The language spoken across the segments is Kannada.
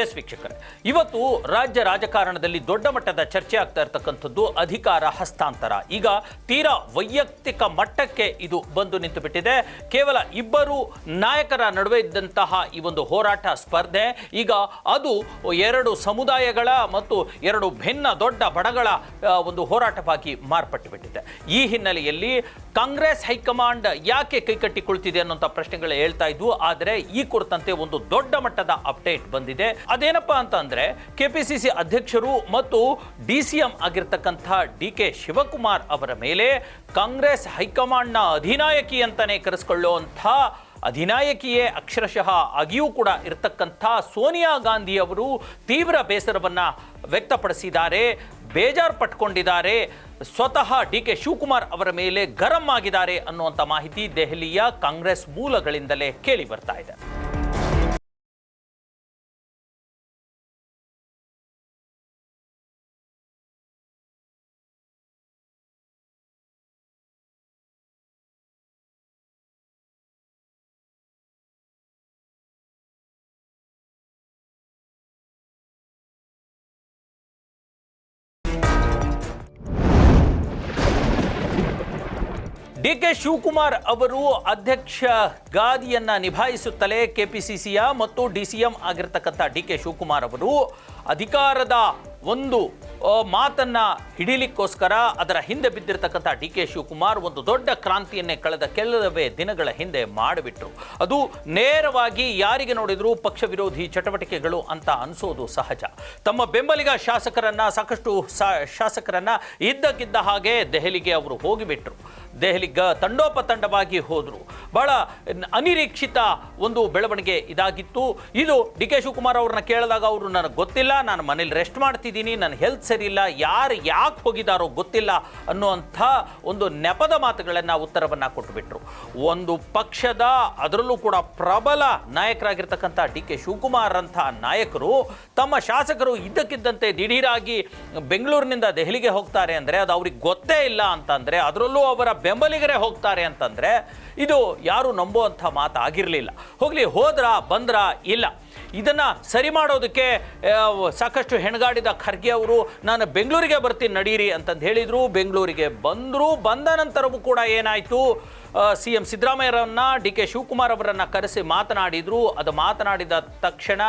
ಎಸ್ ವೀಕ್ಷಕರೇ, ಇವತ್ತು ರಾಜ್ಯ ರಾಜಕಾರಣದಲ್ಲಿ ದೊಡ್ಡ ಮಟ್ಟದ ಚರ್ಚೆ ಆಗ್ತಾ ಇರತಕ್ಕಂಥದ್ದು ಅಧಿಕಾರ ಹಸ್ತಾಂತರ. ಈಗ ತೀರಾ ವೈಯಕ್ತಿಕ ಮಟ್ಟಕ್ಕೆ ಇದು ಬಂದು ನಿಂತು ಬಿಟ್ಟಿದೆ ಕೇವಲ ಇಬ್ಬರು ನಾಯಕರ ನಡುವೆ ಇದ್ದಂತಹ ಈ ಒಂದು ಹೋರಾಟ ಸ್ಪರ್ಧೆ, ಈಗ ಅದು ಎರಡು ಸಮುದಾಯಗಳ ಮತ್ತು ಎರಡು ಭಿನ್ನ ದೊಡ್ಡ ಬಡಗಳ ಒಂದು ಹೋರಾಟವಾಗಿ ಮಾರ್ಪಟ್ಟು ಬಿಟ್ಟಿದೆ ಈ ಹಿನ್ನೆಲೆಯಲ್ಲಿ ಕಾಂಗ್ರೆಸ್ ಹೈಕಮಾಂಡ್ ಯಾಕೆ ಕೈಕಟ್ಟಿಕೊಳ್ತಿದೆ ಅನ್ನೋಂಥ ಪ್ರಶ್ನೆಗಳು ಹೇಳ್ತಾ ಇದ್ವು. ಆದರೆ ಈ ಕುರಿತಂತೆ ಒಂದು ದೊಡ್ಡ ಮಟ್ಟದ ಅಪ್ಡೇಟ್ ಬಂದಿದೆ. ಅದೇನಪ್ಪ ಅಂತ ಅಂದ್ರೆ ಕೆಪಿಸಿಸಿ ಅಧ್ಯಕ್ಷರು ಮತ್ತು ಡಿ ಸಿ ಎಂ ಆಗಿರ್ತಕ್ಕಂಥ ಡಿ ಕೆ ಶಿವಕುಮಾರ್ ಅವರ ಮೇಲೆ ಕಾಂಗ್ರೆಸ್ ಹೈಕಮಾಂಡ್ನ ಅಧಿನಾಯಕಿ ಅಂತಾನೆ ಕರೆಸ್ಕೊಳ್ಳುವಂಥ ಅಧಿನಾಯಕಿಯೇ ಅಕ್ಷರಶಃ ಆಗಿಯೂ ಕೂಡ ಇರತಕ್ಕಂಥ ಸೋನಿಯಾ ಗಾಂಧಿ ಅವರು ತೀವ್ರ ಬೇಸರವನ್ನು ವ್ಯಕ್ತಪಡಿಸಿದ್ದಾರೆ. ಬೇಜಾರು ಪಟ್ಕೊಂಡಿದ್ದಾರೆ ಸ್ವತಃ ಡಿ ಕೆ ಶಿವಕುಮಾರ್ ಅವರ ಮೇಲೆ ಗರಂ ಆಗಿದ್ದಾರೆ ಅನ್ನುವಂಥ ಮಾಹಿತಿ ದೆಹಲಿಯ ಕಾಂಗ್ರೆಸ್ ಮೂಲಗಳಿಂದಲೇ ಕೇಳಿ ಬರ್ತಾ ಇದೆ. ಡಿ ಕೆ ಶಿವಕುಮಾರ್ ಅವರು ಅಧ್ಯಕ್ಷ ಗಾದಿಯನ್ನು ನಿಭಾಯಿಸುತ್ತಲೇ ಕೆಪಿಸಿಸಿಯ ಮತ್ತು ಡಿ ಸಿ ಎಂ ಆಗಿರ್ತಕ್ಕಂಥ ಡಿ ಕೆ ಶಿವಕುಮಾರ್ ಅವರು ಅಧಿಕಾರದ ಒಂದು ಮಾತನ್ನು ಹಿಡಿಲಿಕ್ಕೋಸ್ಕರ ಅದರ ಹಿಂದೆ ಬಿದ್ದಿರತಕ್ಕಂಥ ಡಿ ಕೆ ಶಿವಕುಮಾರ್ ಒಂದು ದೊಡ್ಡ ಕ್ರಾಂತಿಯನ್ನೇ ಕಳೆದ ಕೆಲವೇ ದಿನಗಳ ಹಿಂದೆ ಮಾಡಿಬಿಟ್ರು. ಅದು ನೇರವಾಗಿ ಯಾರಿಗೆ ನೋಡಿದ್ರು ಪಕ್ಷ ವಿರೋಧಿ ಚಟುವಟಿಕೆಗಳು ಅಂತ ಅನಿಸೋದು ಸಹಜ. ತಮ್ಮ ಬೆಂಬಲಿಗ ಶಾಸಕರನ್ನ, ಸಾಕಷ್ಟು ಶಾಸಕರನ್ನು ಶಾಸಕರನ್ನ ಇದ್ದಕ್ಕಿದ್ದ ಹಾಗೆ ದೆಹಲಿಗೆ ಅವರು ಹೋಗಿಬಿಟ್ರು. ದೆಹಲಿಗ ತಂಡೋಪತಂಡವಾಗಿ ಹೋದರು. ಬಹಳ ಅನಿರೀಕ್ಷಿತ ಒಂದು ಬೆಳವಣಿಗೆ ಇದಾಗಿತ್ತು. ಇದು ಡಿ ಕೆ ಶಿವಕುಮಾರ್ ಅವ್ರನ್ನ ಕೇಳಿದಾಗ ಅವರು ನನಗೆ ಗೊತ್ತಿಲ್ಲ. ನಾನು ಮನೇಲಿ ರೆಸ್ಟ್ ಮಾಡ್ತಿದ್ದೀನಿ, ನನ್ನ ಹೆಲ್ತ್ ಸರಿಯಿಲ್ಲ, ಯಾರು ಯಾಕೆ ಹೋಗಿದಾರೋ ಗೊತ್ತಿಲ್ಲ ಅನ್ನುವಂಥ ಒಂದು ನೆಪದ ಮಾತುಗಳನ್ನು ಉತ್ತರವನ್ನು ಕೊಟ್ಟುಬಿಟ್ರು ಒಂದು ಪಕ್ಷದ ಅದರಲ್ಲೂ ಕೂಡ ಪ್ರಬಲ ನಾಯಕರಾಗಿರ್ತಕ್ಕಂಥ ಡಿ ಕೆ ಶಿವಕುಮಾರ್ ಅಂಥ ನಾಯಕರು ತಮ್ಮ ಶಾಸಕರು ಇದ್ದಕ್ಕಿದ್ದಂತೆ ದಿಢೀರಾಗಿ ಬೆಂಗಳೂರಿನಿಂದ ದೆಹಲಿಗೆ ಹೋಗ್ತಾರೆ ಅಂದರೆ ಅದು ಅವ್ರಿಗೆ ಗೊತ್ತೇ ಇಲ್ಲ ಅಂತಂದರೆ, ಅದರಲ್ಲೂ ಅವರ ಬೆಂಬಲಿಗರೇ ಹೋಗ್ತಾರೆ ಅಂತಂದರೆ ಇದು ಯಾರು ನಂಬುವಂಥ ಮಾತಾಗಿರಲಿಲ್ಲ. ಹೋಗಲಿ, ಹೋದ್ರ, ಬಂದ್ರ, ಇಲ್ಲ. ಇದನ್ನ ಸರಿ ಮಾಡೋದಕ್ಕೆ ಸಾಕಷ್ಟು ಹೆಣಗಾಡಿದ ಖರ್ಗೆ ಅವರು, ನಾನು ಬೆಂಗಳೂರಿಗೆ ಬರ್ತೀನಿ, ನಡೀರಿ ಅಂತಂದು ಹೇಳಿದರು. ಬೆಂಗಳೂರಿಗೆ ಬಂದರು. ಬಂದ ನಂತರವೂ ಕೂಡ ಏನಾಯಿತು? ಸಿ ಎಂ ಸಿದ್ದರಾಮಯ್ಯರನ್ನ ಡಿ ಕೆ ಶಿವಕುಮಾರ್ ಅವರನ್ನ ಕರೆಸಿ ಮಾತನಾಡಿದ್ರು. ಅದು ಮಾತನಾಡಿದ ತಕ್ಷಣ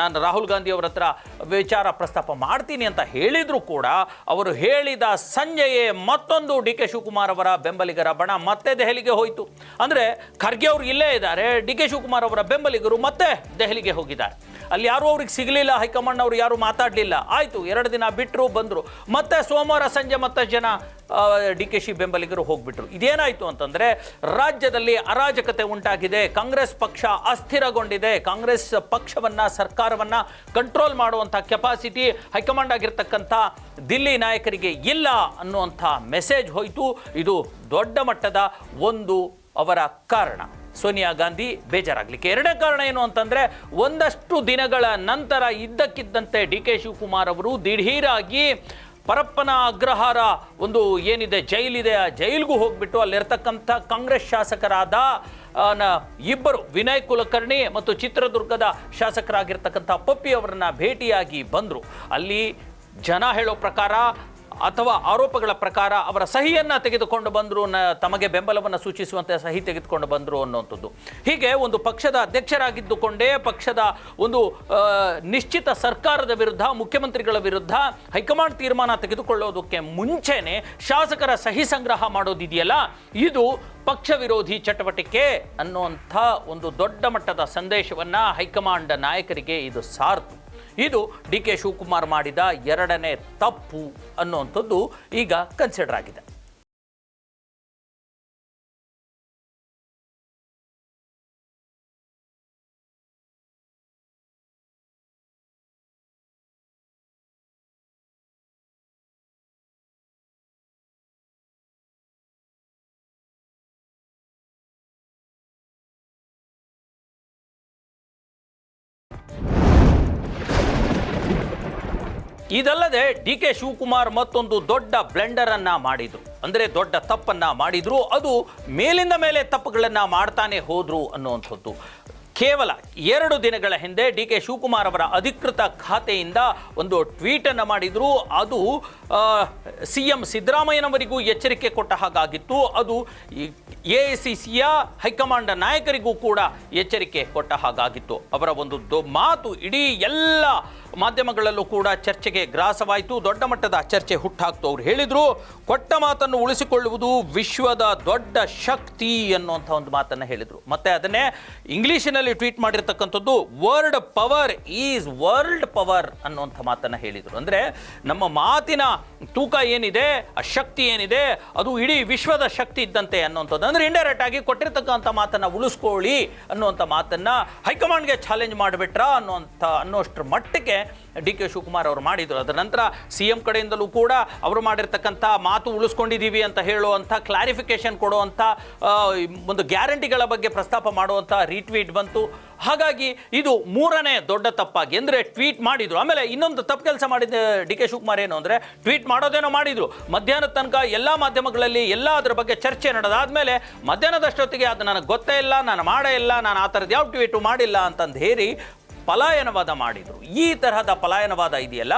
ನಾನು ರಾಹುಲ್ ಗಾಂಧಿ ಅವರ ಹತ್ರ ವಿಚಾರ ಪ್ರಸ್ತಾಪ ಮಾಡ್ತೀನಿ ಅಂತ ಹೇಳಿದ್ರು ಕೂಡ ಅವರು ಹೇಳಿದ ಸಂಜೆಯೇ ಮತ್ತೊಂದು ಡಿ ಕೆ ಶಿವಕುಮಾರ್ ಅವರ ಬೆಂಬಲಿಗರ ಬಣ ಮತ್ತೆ ದೆಹಲಿಗೆ ಹೋಯಿತು. ಅಂದರೆ ಖರ್ಗೆ ಅವರು ಇಲ್ಲೇ ಇದ್ದಾರೆ, ಡಿ ಕೆ ಶಿವಕುಮಾರ್ ಅವರ ಬೆಂಬಲಿಗರು ಮತ್ತೆ ದೆಹಲಿಗೆ ಹೋಗಿದ್ದಾರೆ. ಅಲ್ಲಿ ಯಾರೂ ಅವ್ರಿಗೆ ಸಿಗಲಿಲ್ಲ ಹೈಕಮಾಂಡ್ ಅವರು ಯಾರು ಮಾತಾಡಲಿಲ್ಲ. ಆಯಿತು, ಎರಡು ದಿನ ಬಿಟ್ಟರು ಬಂದರು. ಮತ್ತೆ ಸೋಮವಾರ ಸಂಜೆ ಮತ್ತೆ ಜನ ಡಿ ಕೆ ಶಿ ಬೆಂಬಲಿಗರು ಹೋಗ್ಬಿಟ್ರು. ಇದೇನಾಯಿತು ಅಂತಂದರೆ ರಾಜ್ಯದಲ್ಲಿ ಅರಾಜಕತೆ ಉಂಟಾಗಿದೆ, ಕಾಂಗ್ರೆಸ್ ಪಕ್ಷ ಅಸ್ಥಿರಗೊಂಡಿದೆ, ಕಾಂಗ್ರೆಸ್ ಪಕ್ಷವನ್ನು, ಸರ್ಕಾರವನ್ನು ಕಂಟ್ರೋಲ್ ಮಾಡುವಂಥ ಕೆಪಾಸಿಟಿ ಹೈಕಮಾಂಡ್ ಆಗಿರ್ತಕ್ಕಂಥ ದಿಲ್ಲಿ ನಾಯಕರಿಗೆ ಇಲ್ಲ ಅನ್ನುವಂಥ ಮೆಸೇಜ್ ಹೋಯಿತು. ಇದು ದೊಡ್ಡ ಮಟ್ಟದ ಒಂದು ಅವರ ಕಾರಣ. ಸೋನಿಯಾ ಗಾಂಧಿ ಬೇಜಾರಾಗಲಿಕ್ಕೆ ಎರಡನೇ ಕಾರಣ ಏನು ಅಂತಂದರೆ ಒಂದಷ್ಟು ದಿನಗಳ ನಂತರ ಇದ್ದಕ್ಕಿದ್ದಂತೆ ಡಿ ಕೆ ಶಿವಕುಮಾರ್ ಅವರು ದಿಢೀರಾಗಿ ಪರಪ್ಪನ ಅಗ್ರಹಾರ ಒಂದು ಏನಿದೆ, ಜೈಲಿದೆ. ಆ ಜೈಲಿಗೂ ಹೋಗ್ಬಿಟ್ಟು ಅಲ್ಲಿರ್ತಕ್ಕಂಥ ಕಾಂಗ್ರೆಸ್ ಶಾಸಕರಾದ ಇಬ್ಬರು, ವಿನಯ್ ಕುಲಕರ್ಣಿ ಮತ್ತು ಚಿತ್ರದುರ್ಗದ ಶಾಸಕರಾಗಿರ್ತಕ್ಕಂಥ ಪಪ್ಪಿ ಅವರನ್ನ ಭೇಟಿಯಾಗಿ ಬಂದರು. ಅಲ್ಲಿ ಜನ ಹೇಳೋ ಪ್ರಕಾರ ಅಥವಾ ಆರೋಪಗಳ ಪ್ರಕಾರ ಅವರ ಸಹಿಯನ್ನು ತೆಗೆದುಕೊಂಡು ಬಂದರು ನ ತಮಗೆ ಬೆಂಬಲವನ್ನು ಸೂಚಿಸುವಂತೆ ಸಹಿ ತೆಗೆದುಕೊಂಡು ಬಂದರು ಅನ್ನುವಂಥದ್ದು. ಹೀಗೆ ಒಂದು ಪಕ್ಷದ ಅಧ್ಯಕ್ಷರಾಗಿದ್ದುಕೊಂಡೇ ಪಕ್ಷದ ಒಂದು ನಿಶ್ಚಿತ ಸರ್ಕಾರದ ವಿರುದ್ಧ, ಮುಖ್ಯಮಂತ್ರಿಗಳ ವಿರುದ್ಧ ಹೈಕಮಾಂಡ್ ತೀರ್ಮಾನ ತೆಗೆದುಕೊಳ್ಳೋದಕ್ಕೆ ಮುಂಚೆನೆ ಶಾಸಕರ ಸಹಿ ಸಂಗ್ರಹ ಮಾಡೋದಿದೆಯಲ್ಲ, ಇದು ಪಕ್ಷ ವಿರೋಧಿ ಚಟುವಟಿಕೆ ಅನ್ನುವಂಥ ಒಂದು ದೊಡ್ಡ ಮಟ್ಟದ ಸಂದೇಶವನ್ನು ಹೈಕಮಾಂಡ್ ನಾಯಕರಿಗೆ ಇದು ಸಾರ್ತು ಇದು ಡಿ ಕೆ ಶಿವಕುಮಾರ್ ಮಾಡಿದ ಎರಡನೇ ತಪ್ಪು ಅನ್ನುವಂಥದ್ದು ಈಗ ಕನ್ಸಿಡರ್ ಆಗಿದೆ. ಇದಲ್ಲದೆ ಡಿ ಕೆ ಶಿವಕುಮಾರ್ ಮತ್ತೊಂದು ದೊಡ್ಡ ಬ್ಲೆಂಡರ್ ಅನ್ನ ಮಾಡಿದ್ರು. ಅಂದ್ರೆ ದೊಡ್ಡ ತಪ್ಪನ್ನ ಮಾಡಿದ್ರು. ಅದು ಮೇಲಿಂದ ಮೇಲೆ ತಪ್ಪುಗಳನ್ನ ಮಾಡ್ತಾನೆ ಹೋದ್ರು ಅನ್ನುವಂಥದ್ದು. ಕೇವಲ ಎರಡು ದಿನಗಳ ಹಿಂದೆ ಡಿ ಕೆ ಶಿವಕುಮಾರ್ ಅವರ ಅಧಿಕೃತ ಖಾತೆಯಿಂದ ಒಂದು ಟ್ವೀಟ್ ಅನ್ನು ಮಾಡಿದ್ರು. ಅದು ಸಿ ಎಂ ಸಿದ್ದರಾಮಯ್ಯನವರಿಗೂ ಎಚ್ಚರಿಕೆ ಕೊಟ್ಟ ಹಾಗಾಗಿತ್ತು. ಅದು ಎ ಐ ಸಿ ಸಿಯ ಹೈಕಮಾಂಡ್ ನಾಯಕರಿಗೂ ಕೂಡ ಎಚ್ಚರಿಕೆ ಕೊಟ್ಟ ಹಾಗಾಗಿತ್ತು. ಅವರ ಒಂದು ಮಾತು ಇಡೀ ಎಲ್ಲ ಮಾಧ್ಯಮಗಳಲ್ಲೂ ಕೂಡ ಚರ್ಚೆಗೆ ಗ್ರಾಸವಾಯಿತು. ದೊಡ್ಡ ಮಟ್ಟದ ಚರ್ಚೆ ಹುಟ್ಟಾಕ್ತು ಅವ್ರು ಹೇಳಿದ್ರು, ಕೊಟ್ಟ ಮಾತನ್ನು ಉಳಿಸಿಕೊಳ್ಳುವುದು ವಿಶ್ವದ ದೊಡ್ಡ ಶಕ್ತಿ ಅನ್ನುವಂಥ ಒಂದು ಮಾತನ್ನು ಹೇಳಿದರು. ಮತ್ತೆ ಅದನ್ನೇ ಇಂಗ್ಲೀಷಿನಲ್ಲಿ ಟ್ವೀಟ್ ಮಾಡಿರ್ತಕ್ಕಂಥದ್ದು world power is world power ಅನ್ನುವಂಥ ಮಾತನ್ನು ಹೇಳಿದರು. ಅಂದರೆ ನಮ್ಮ ಮಾತಿನ ತೂಕ ಏನಿದೆ ಆ ಶಕ್ತಿ ಏನಿದೆ, ಅದು ಇಡೀ ವಿಶ್ವದ ಶಕ್ತಿ ಇದ್ದಂತೆ ಅನ್ನುವಂಥದ್ದು. ಅಂದರೆ ಇಂಡೈರೆಕ್ಟ್ ಆಗಿ ಕೊಟ್ಟಿರ್ತಕ್ಕಂಥ ಮಾತನ್ನು ಉಳಿಸ್ಕೊಳ್ಳಿ ಅನ್ನುವಂಥ ಮಾತನ್ನು ಹೈಕಮಾಂಡ್ಗೆ ಚಾಲೆಂಜ್ ಮಾಡಿಬಿಟ್ರಾ ಅನ್ನುವಂಥ ಅನ್ನೋಷ್ಟರ ಮಟ್ಟಕ್ಕೆ ಡಿ ಕೆ ಶಿವಕುಮಾರ್ ಅವರು ಮಾಡಿದರು. ಅದರ ನಂತರ ಸಿ ಎಂ ಕಡೆಯಿಂದಲೂ ಕೂಡ ಅವರು ಮಾಡಿರ್ತಕ್ಕಂಥ ಮಾತು ಉಳಿಸ್ಕೊಂಡಿದ್ದೀವಿ ಅಂತ ಹೇಳುವಂಥ ಕ್ಲಾರಿಫಿಕೇಶನ್ ಕೊಡುವಂಥ ಒಂದು ಗ್ಯಾರಂಟಿಗಳ ಬಗ್ಗೆ ಪ್ರಸ್ತಾಪ ಮಾಡುವಂಥ ರೀಟ್ವೀಟ್ ಬಂತು. ಹಾಗಾಗಿ ಇದು ಮೂರನೇ ದೊಡ್ಡ ತಪ್ಪಾಗಿ ಅಂದರೆ ಟ್ವೀಟ್ ಮಾಡಿದರು. ಆಮೇಲೆ ಇನ್ನೊಂದು ತಪ್ಪು ಕೆಲಸ ಮಾಡಿದ ಡಿ ಕೆ ಶಿವಕುಮಾರ್ ಏನು ಅಂದರೆ ಟ್ವೀಟ್ ಮಾಡೋದೇನೋ ಮಾಡಿದರು. ಮಧ್ಯಾಹ್ನದ ತನಕ ಎಲ್ಲ ಮಾಧ್ಯಮಗಳಲ್ಲಿ ಎಲ್ಲ ಅದರ ಬಗ್ಗೆ ಚರ್ಚೆ ನಡೆದಾದ್ಮೇಲೆ ಮಧ್ಯಾಹ್ನದಷ್ಟೊತ್ತಿಗೆ ಅದು ನನಗೆ ಗೊತ್ತೇ ಇಲ್ಲ, ನಾನು ಮಾಡೇ ಇಲ್ಲ, ನಾನು ಆ ಥರದ್ದು ಯಾವ ಟ್ವೀಟು ಮಾಡಿಲ್ಲ ಅಂತಂದು ಹೇರಿ ಪಲಾಯನವಾದ ಮಾಡಿದರು. ಈ ತರಹದ ಪಲಾಯನವಾದ ಇದೆಯಲ್ಲ?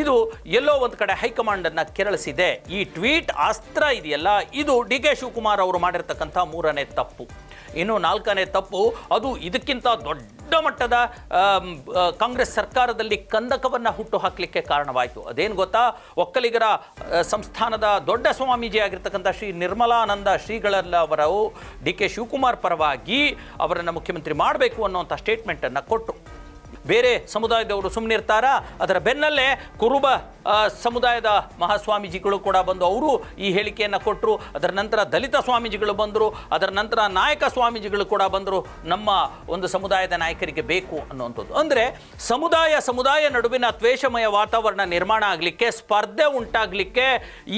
ಇದು ಎಲ್ಲೋ ಒಂದು ಕಡೆ ಹೈಕಮಾಂಡನ್ನು ಕೆರಳಿಸಿದೆ. ಈ ಟ್ವೀಟ್ ಅಸ್ತ್ರ ಇದೆಯಲ್ಲ? ಇದು ಡಿ ಕೆ ಶಿವಕುಮಾರ್ ಅವರು ಮಾಡಿರ್ತಕ್ಕಂಥ ಮೂರನೇ ತಪ್ಪು. ಇನ್ನು ನಾಲ್ಕನೇ ತಪ್ಪು, ಅದು ಇದಕ್ಕಿಂತ ದೊಡ್ಡ ಮಟ್ಟದ ಕಾಂಗ್ರೆಸ್ ಸರ್ಕಾರದಲ್ಲಿ ಕಂದಕವನ್ನು ಹುಟ್ಟು ಹಾಕಲಿಕ್ಕೆ ಕಾರಣವಾಯಿತು. ಅದೇನು ಗೊತ್ತಾ? ಒಕ್ಕಲಿಗರ ಸಂಸ್ಥಾನದ ದೊಡ್ಡ ಸ್ವಾಮೀಜಿ ಆಗಿರ್ತಕ್ಕಂಥ ಶ್ರೀ ನಿರ್ಮಲಾನಂದ ಶ್ರೀಗಳವರವು ಡಿ ಕೆ ಶಿವಕುಮಾರ್ ಪರವಾಗಿ ಅವರನ್ನು ಮುಖ್ಯಮಂತ್ರಿ ಮಾಡಬೇಕು ಅನ್ನುವಂಥ ಸ್ಟೇಟ್ಮೆಂಟನ್ನು ಕೊಟ್ಟರು ಬೇರೆ ಸಮುದಾಯದವರು ಸುಮ್ಮನಿರ್ತಾರಾ ಅದರ ಬೆನ್ನಲ್ಲೇ ಕುರುಬ ಸಮುದಾಯದ ಮಹಾಸ್ವಾಮೀಜಿಗಳು ಕೂಡ ಬಂದು ಅವರು ಈ ಹೇಳಿಕೆಯನ್ನು ಕೊಟ್ಟರು ಅದರ ನಂತರ ದಲಿತ ಸ್ವಾಮೀಜಿಗಳು ಬಂದರು. ಅದರ ನಂತರ ನಾಯಕ ಸ್ವಾಮೀಜಿಗಳು ಕೂಡ ಬಂದರು. ನಮ್ಮ ಒಂದು ಸಮುದಾಯದ ನಾಯಕರಿಗೆ ಬೇಕು ಅನ್ನುವಂಥದ್ದು. ಅಂದರೆ ಸಮುದಾಯ ಸಮುದಾಯ ನಡುವಿನ ತ್ವೇಷಮಯ ವಾತಾವರಣ ನಿರ್ಮಾಣ ಆಗಲಿಕ್ಕೆ, ಸ್ಪರ್ಧೆ ಉಂಟಾಗಲಿಕ್ಕೆ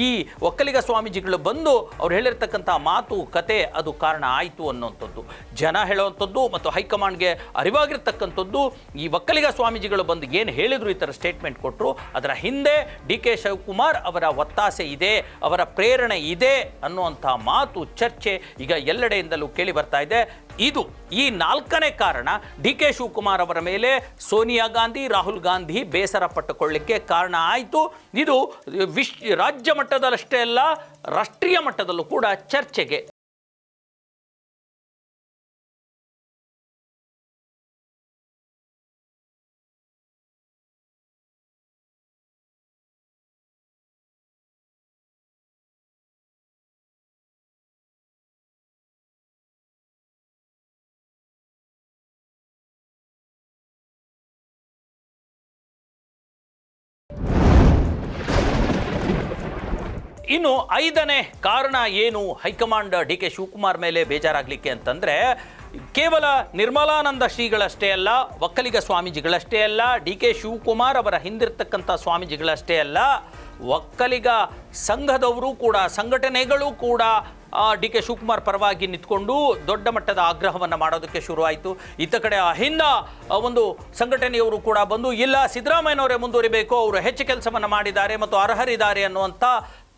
ಈ ಒಕ್ಕಲಿಗ ಸ್ವಾಮೀಜಿಗಳು ಬಂದು ಅವ್ರು ಹೇಳಿರ್ತಕ್ಕಂಥ ಮಾತು, ಕತೆ ಅದು ಕಾರಣ ಆಯಿತು ಅನ್ನುವಂಥದ್ದು. ಜನ ಹೇಳುವಂಥದ್ದು ಮತ್ತು ಹೈಕಮಾಂಡ್ಗೆ ಅರಿವಾಗಿರ್ತಕ್ಕಂಥದ್ದು ಈ ಒಕ್ಕಲಿಗ ಸ್ವಾಮೀಜಿಗಳು ಬಂದು ಏನು ಹೇಳಿದರು ಈ ಥರ ಸ್ಟೇಟ್ಮೆಂಟ್ ಕೊಟ್ಟರು ಅದರ ಹಿಂದೆ ಡಿ ಕೆ ಶಿವಕುಮಾರ್ ಅವರ ಒತ್ತಾಸೆ ಇದೆ, ಅವರ ಪ್ರೇರಣೆ ಇದೆ ಅನ್ನುವಂಥ ಮಾತು, ಚರ್ಚೆ ಈಗ ಎಲ್ಲೆಡೆಯಿಂದಲೂ ಕೇಳಿ ಬರ್ತಾ ಇದೆ. ಇದು ಈ ನಾಲ್ಕನೇ ಕಾರಣ ಡಿ ಕೆ ಶಿವಕುಮಾರ್ ಅವರ ಮೇಲೆ ಸೋನಿಯಾ ಗಾಂಧಿ, ರಾಹುಲ್ ಗಾಂಧಿ ಬೇಸರ ಪಟ್ಟುಕೊಳ್ಳಿಕ್ಕೆ ಕಾರಣ ಆಯಿತು. ಇದು ವಿಶ್ ರಾಜ್ಯ ಮಟ್ಟದಲ್ಲಷ್ಟೇ ಅಲ್ಲ, ರಾಷ್ಟ್ರೀಯ ಮಟ್ಟದಲ್ಲೂ ಕೂಡ ಚರ್ಚೆಗೆ ಇನ್ನು ಐದನೇ ಕಾರಣ ಏನು? ಹೈಕಮಾಂಡ್ ಡಿ ಕೆ ಶಿವಕುಮಾರ್ ಮೇಲೆ ಬೇಜಾರಾಗಲಿಕ್ಕೆ ಅಂತಂದರೆ, ಕೇವಲ ನಿರ್ಮಲಾನಂದ ಶ್ರೀಗಳಷ್ಟೇ ಅಲ್ಲ, ಒಕ್ಕಲಿಗ ಸ್ವಾಮೀಜಿಗಳಷ್ಟೇ ಅಲ್ಲ, ಡಿ ಕೆ ಶಿವಕುಮಾರ್ ಅವರ ಹಿಂದಿರ್ತಕ್ಕಂಥ ಸ್ವಾಮೀಜಿಗಳಷ್ಟೇ ಅಲ್ಲ, ಒಕ್ಕಲಿಗ ಸಂಘದವರು ಕೂಡ, ಸಂಘಟನೆಗಳು ಕೂಡ ಡಿ ಕೆ ಶಿವಕುಮಾರ್ ಪರವಾಗಿ ನಿಂತ್ಕೊಂಡು ದೊಡ್ಡ ಮಟ್ಟದ ಆಗ್ರಹವನ್ನು ಮಾಡೋದಕ್ಕೆ ಶುರುವಾಯಿತು. ಇತ್ತ ಕಡೆ ಅಹಿಂದ ಒಂದು ಸಂಘಟನೆಯವರು ಕೂಡ ಬಂದು, ಇಲ್ಲ, ಸಿದ್ದರಾಮಯ್ಯನವರೇ ಮುಂದುವರಿಬೇಕು, ಅವರು ಹೆಚ್ಚು ಕೆಲಸವನ್ನು ಮಾಡಿದ್ದಾರೆ ಮತ್ತು ಅರ್ಹರಿದ್ದಾರೆ ಅನ್ನುವಂಥ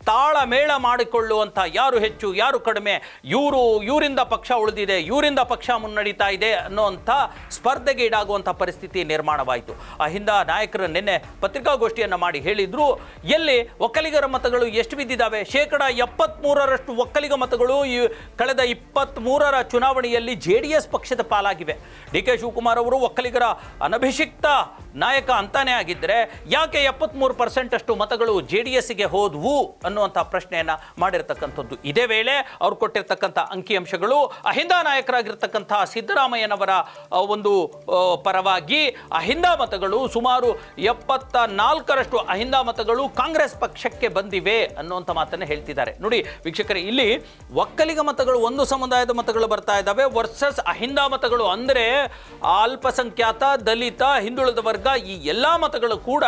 ತಾಳಮೇಳ ಮಾಡಿಕೊಳ್ಳುವಂಥ ಯಾರು ಹೆಚ್ಚು, ಯಾರು ಕಡಿಮೆ, ಇವರು, ಇವರಿಂದ ಪಕ್ಷ ಉಳಿದಿದೆ, ಇವರಿಂದ ಪಕ್ಷ ಮುನ್ನಡೀತಾ ಇದೆ ಅನ್ನುವಂಥ ಸ್ಪರ್ಧೆಗೆ ಈಡಾಗುವಂಥ ಪರಿಸ್ಥಿತಿ ನಿರ್ಮಾಣವಾಯಿತು. ಅಹಿಂದ ನಾಯಕರು ನಿನ್ನೆ ಪತ್ರಿಕಾಗೋಷ್ಠಿಯನ್ನು ಮಾಡಿ ಹೇಳಿದ್ರು, ಎಲ್ಲಿ ಒಕ್ಕಲಿಗರ ಮತಗಳು ಎಷ್ಟು ಬಿದ್ದಿದ್ದಾವೆ? ಶೇಕಡ ಎಪ್ಪತ್ತ್ಮೂರರಷ್ಟು ಒಕ್ಕಲಿಗ ಮತಗಳು ಈ ಕಳೆದ ಇಪ್ಪತ್ತ್ಮೂರರ ಚುನಾವಣೆಯಲ್ಲಿ ಜೆ ಡಿ ಎಸ್ ಪಕ್ಷದ ಪಾಲಾಗಿವೆ. ಡಿ ಕೆ ಶಿವಕುಮಾರ್ ಅವರು ಒಕ್ಕಲಿಗರ ಅನಭಿಷಿಕ್ತ ನಾಯಕ ಅಂತಾನೆ ಆಗಿದ್ದರೆ ಯಾಕೆ ಎಪ್ಪತ್ತ್ಮೂರು ಪರ್ಸೆಂಟಷ್ಟು ಮತಗಳು ಜೆ ಡಿ ಎಸ್ಗೆ ಹೋದ್ವು ಅನ್ನುವಂಥ ಪ್ರಶ್ನೆಯನ್ನು ಮಾಡಿರ್ತಕ್ಕಂಥದ್ದು. ಇದೇ ವೇಳೆ ಅವ್ರು ಕೊಟ್ಟಿರ್ತಕ್ಕಂಥ ಅಂಕಿಅಂಶಗಳು ಅಹಿಂದ ನಾಯಕರಾಗಿರ್ತಕ್ಕಂಥ ಸಿದ್ದರಾಮಯ್ಯನವರ ಒಂದು ಪರವಾಗಿ ಅಹಿಂದ ಮತಗಳು ಸುಮಾರು ಎಪ್ಪತ್ತ ನಾಲ್ಕರಷ್ಟು ಅಹಿಂದ ಮತಗಳು ಕಾಂಗ್ರೆಸ್ ಪಕ್ಷಕ್ಕೆ ಬಂದಿವೆ ಅನ್ನುವಂಥ ಮಾತನ್ನು ಹೇಳ್ತಿದ್ದಾರೆ. ನೋಡಿ ವೀಕ್ಷಕರೇ, ಇಲ್ಲಿ ಒಕ್ಕಲಿಗ ಮತಗಳು, ಒಂದು ಸಮುದಾಯದ ಮತಗಳು ಬರ್ತಾ ಇದ್ದಾವೆ. ವರ್ಸಸ್ ಅಹಿಂದ ಮತಗಳು ಅಂದರೆ ಅಲ್ಪಸಂಖ್ಯಾತ, ದಲಿತ ಹಿಂದುಳಿದ ವರ್ಗ ಈ ಎಲ್ಲ ಮತಗಳು ಕೂಡ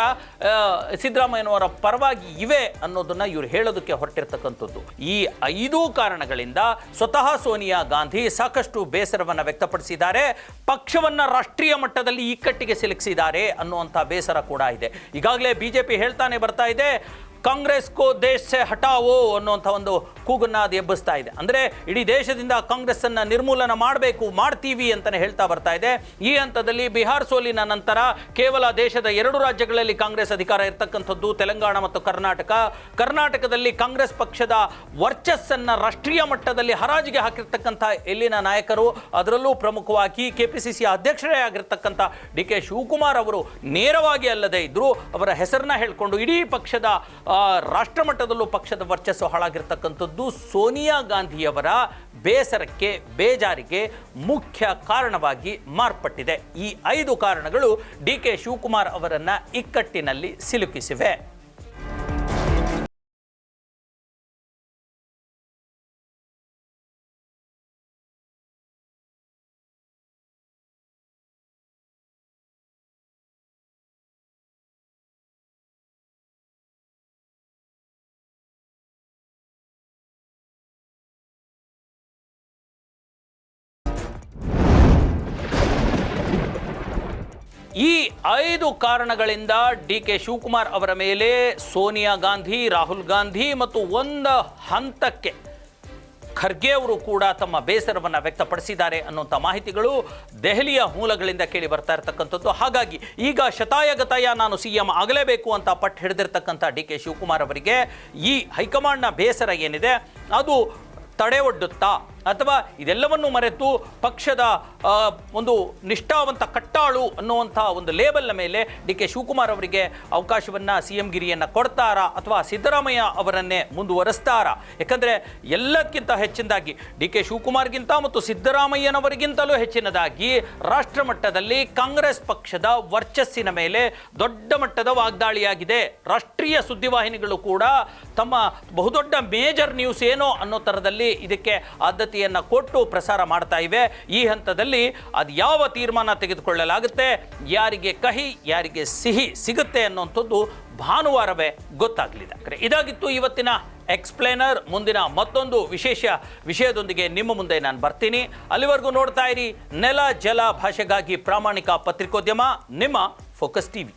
ಸಿದ್ದರಾಮಯ್ಯನವರ ಪರವಾಗಿ ಇವೆ ಅನ್ನೋದನ್ನ ಇವರು ಹೇಳೋದಕ್ಕೆ ಹೊರಟಿರ್ತಕ್ಕಂಥದ್ದು. ಈ ಐದು ಕಾರಣಗಳಿಂದ ಸ್ವತಃ ಸೋನಿಯಾ ಗಾಂಧಿ ಸಾಕಷ್ಟು ಬೇಸರವನ್ನು ವ್ಯಕ್ತಪಡಿಸಿದ್ದಾರೆ. ಪಕ್ಷವನ್ನ ರಾಷ್ಟ್ರೀಯ ಮಟ್ಟದಲ್ಲಿ ಇಕ್ಕಟ್ಟಿಗೆ ಸಿಲುಕಿಸಿದ್ದಾರೆ ಅನ್ನುವಂಥ ಬೇಸರ ಕೂಡ ಇದೆ. ಈಗಾಗಲೇ ಬಿಜೆಪಿ ಹೇಳ್ತಾನೆ ಬರ್ತಾ ಇದೆ ಕಾಂಗ್ರೆಸ್ ಕೋ ದೇಶ ಸೆ ಹಟಾವೋ ಅನ್ನುವಂಥ ಒಂದು ಕೂಗನ್ನ ಅದು ಎಬ್ಬಿಸ್ತಾ ಇದೆ. ಅಂದರೆ ಇಡೀ ದೇಶದಿಂದ ಕಾಂಗ್ರೆಸ್ಸನ್ನು ನಿರ್ಮೂಲನ ಮಾಡಬೇಕು, ಮಾಡ್ತೀವಿ ಅಂತಲೇ ಹೇಳ್ತಾ ಬರ್ತಾ ಇದೆ. ಈ ಹಂತದಲ್ಲಿ ಬಿಹಾರ್ ಸೋಲಿನ ನಂತರ ಕೇವಲ ದೇಶದ ಎರಡು ರಾಜ್ಯಗಳಲ್ಲಿ ಕಾಂಗ್ರೆಸ್ ಅಧಿಕಾರ ಇರತಕ್ಕಂಥದ್ದು, ತೆಲಂಗಾಣ ಮತ್ತು ಕರ್ನಾಟಕ. ಕರ್ನಾಟಕದಲ್ಲಿ ಕಾಂಗ್ರೆಸ್ ಪಕ್ಷದ ವರ್ಚಸ್ಸನ್ನು ರಾಷ್ಟ್ರೀಯ ಮಟ್ಟದಲ್ಲಿ ಹರಾಜಿಗೆ ಹಾಕಿರ್ತಕ್ಕಂಥ ಇಲ್ಲಿನ ನಾಯಕರು, ಅದರಲ್ಲೂ ಪ್ರಮುಖವಾಗಿ ಕೆ ಪಿ ಸಿ ಸಿ ಅಧ್ಯಕ್ಷರೇ ಆಗಿರ್ತಕ್ಕಂಥ ಡಿ ಕೆ ಶಿವಕುಮಾರ್ ಅವರು ನೇರವಾಗಿ ಅಲ್ಲದೆ ಇದ್ದರೂ ಅವರ ಹೆಸರನ್ನ ಹೇಳ್ಕೊಂಡು ಇಡೀ ಪಕ್ಷದ ರಾಷ್ಟ್ರ ಮಟ್ಟದಲ್ಲೂ ಪಕ್ಷದ ವರ್ಚಸ್ಸು ಹಾಳಾಗಿರ್ತಕ್ಕಂಥದ್ದು ಸೋನಿಯಾ ಗಾಂಧಿಯವರ ಬೇಸರಕ್ಕೆ, ಬೇಜಾರಿಗೆ ಮುಖ್ಯ ಕಾರಣವಾಗಿ ಮಾರ್ಪಟ್ಟಿದೆ. ಈ ಐದು ಕಾರಣಗಳು ಡಿ ಕೆ ಶಿವಕುಮಾರ್ ಅವರನ್ನು ಇಕ್ಕಟ್ಟಿನಲ್ಲಿ ಸಿಲುಕಿಸಿವೆ. ಈ ಐದು ಕಾರಣಗಳಿಂದ ಡಿ ಕೆ ಶಿವಕುಮಾರ್ ಅವರ ಮೇಲೆ ಸೋನಿಯಾ ಗಾಂಧಿ, ರಾಹುಲ್ ಗಾಂಧಿ ಮತ್ತು ಒಂದು ಹಂತಕ್ಕೆ ಖರ್ಗೆ ಅವರು ಕೂಡ ತಮ್ಮ ಬೇಸರವನ್ನು ವ್ಯಕ್ತಪಡಿಸಿದ್ದಾರೆ ಅನ್ನುವಂಥ ಮಾಹಿತಿಗಳು ದೆಹಲಿಯ ಮೂಲಗಳಿಂದ ಕೇಳಿ ಬರ್ತಾ ಇರತಕ್ಕಂಥದ್ದು. ಹಾಗಾಗಿ ಈಗ ಶತಾಯಗತಾಯ ನಾನು ಸಿ ಎಂ ಆಗಲೇಬೇಕು ಅಂತ ಪಟ್ಟು ಹಿಡಿದಿರ್ತಕ್ಕಂಥ ಡಿ ಕೆ ಶಿವಕುಮಾರ್ ಅವರಿಗೆ ಈ ಹೈಕಮಾಂಡ್ನ ಬೇಸರ ಏನಿದೆ? ಅದು ತಡೆ ಒಡ್ಡುತ್ತಾ ಅಥವಾ ಇದೆಲ್ಲವನ್ನು ಮರೆತು ಪಕ್ಷದ ಒಂದು ನಿಷ್ಠಾವಂತ ಕಟ್ಟಾಳು ಅನ್ನುವಂಥ ಒಂದು ಲೇಬಲ್ನ ಮೇಲೆ ಡಿ ಕೆ ಶಿವಕುಮಾರ್ ಅವರಿಗೆ ಅವಕಾಶವನ್ನು ಸಿ ಎಂ ಗಿರಿಯನ್ನು ಕೊಡ್ತಾರಾ ಅಥವಾ ಸಿದ್ದರಾಮಯ್ಯ ಅವರನ್ನೇ ಮುಂದುವರೆಸ್ತಾರಾ? ಯಾಕಂದರೆ ಎಲ್ಲಕ್ಕಿಂತ ಹೆಚ್ಚಿನದಾಗಿ ಡಿ ಕೆ ಶಿವಕುಮಾರ್ಗಿಂತ ಮತ್ತು ಸಿದ್ದರಾಮಯ್ಯನವರಿಗಿಂತಲೂ ಹೆಚ್ಚಿನದಾಗಿ ರಾಷ್ಟ್ರ ಮಟ್ಟದಲ್ಲಿ ಕಾಂಗ್ರೆಸ್ ಪಕ್ಷದ ವರ್ಚಸ್ಸಿನ ಮೇಲೆ ದೊಡ್ಡ ಮಟ್ಟದ ವಾಗ್ದಾಳಿಯಾಗಿದೆ. ರಾಷ್ಟ್ರೀಯ ಸುದ್ದಿವಾಹಿನಿಗಳು ಕೂಡ ತಮ್ಮ ಬಹುದೊಡ್ಡ ಮೇಜರ್ ನ್ಯೂಸ್ ಏನೋ ಅನ್ನೋ ಥರದಲ್ಲಿ ಇದಕ್ಕೆ ಆದ್ಯತೆಯನ್ನು ಕೊಟ್ಟು ಪ್ರಸಾರ ಮಾಡ್ತಾ ಇವೆ. ಈ ಹಂತದಲ್ಲಿ ಅದು ಯಾವ ತೀರ್ಮಾನ ತೆಗೆದುಕೊಳ್ಳಲಾಗುತ್ತೆ? ಯಾರಿಗೆ ಕಹಿ, ಯಾರಿಗೆ ಸಿಹಿ ಸಿಗುತ್ತೆ ಅನ್ನುವಂಥದ್ದು ಭಾನುವಾರವೇ ಗೊತ್ತಾಗಲಿದೆ. ಇದಾಗಿತ್ತು ಇವತ್ತಿನ ಎಕ್ಸ್ಪ್ಲೇನರ್ ಮುಂದಿನ ಮತ್ತೊಂದು ವಿಶೇಷ ವಿಷಯದೊಂದಿಗೆ ನಿಮ್ಮ ಮುಂದೆ ನಾನು ಬರ್ತೀನಿ. ಅಲ್ಲಿವರೆಗೂ ನೋಡ್ತಾ ಇರಿ. ನೆಲ, ಜಲ ಭಾಷೆಗಾಗಿ ಪ್ರಾಮಾಣಿಕ ಪತ್ರಿಕೋದ್ಯಮ, ನಿಮ್ಮ ಫೋಕಸ್ ಟಿವಿ